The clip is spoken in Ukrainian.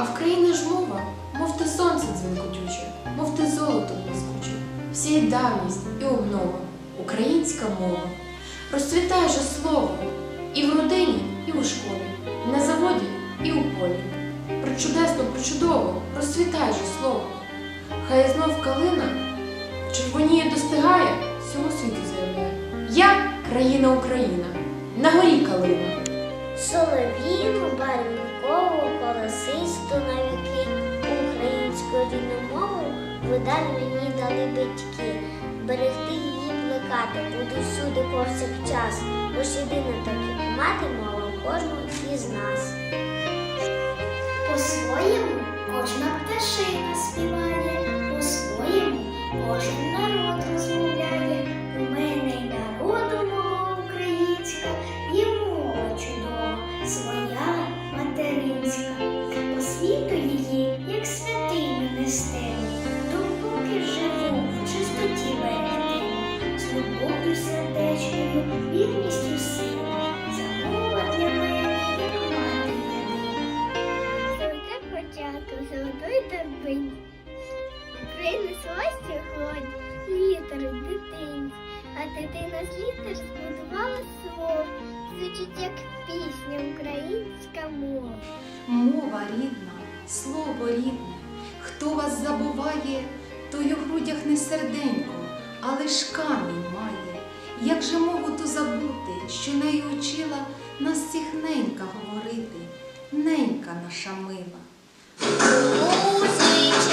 А в країни ж мова, мов ти сонце дзвінкотюче, мов ти золото блискуче, всі й давність і обнова, українська мова. Розцвітає же слово і в родині, і у школі, на заводі, і у полі. Про чудесно, Причудесно, причудово, розцвітає же слово. Хай знов калина червоніє достигає, всього світу заявляє. Я країна Україна, на горі калина. Соловіємо барві барвінкову, колосисту на віки, українську рідну мову видаль мені дали батьки. Берегти її плекати буду всюди повсякчас, бо ж єдина так мати мова кожну із нас. По-своєму кожна пташина співає, дитині, а дитина з літер збудувала слово. Звучить як пісня українська мова. Мова рідна, слово рідне. Хто вас забуває, той у грудях не серденько, а лиш камінь має. Як же мову ту забути, що нею учила нас всіх ненька говорити, ненька наша мила. Русь,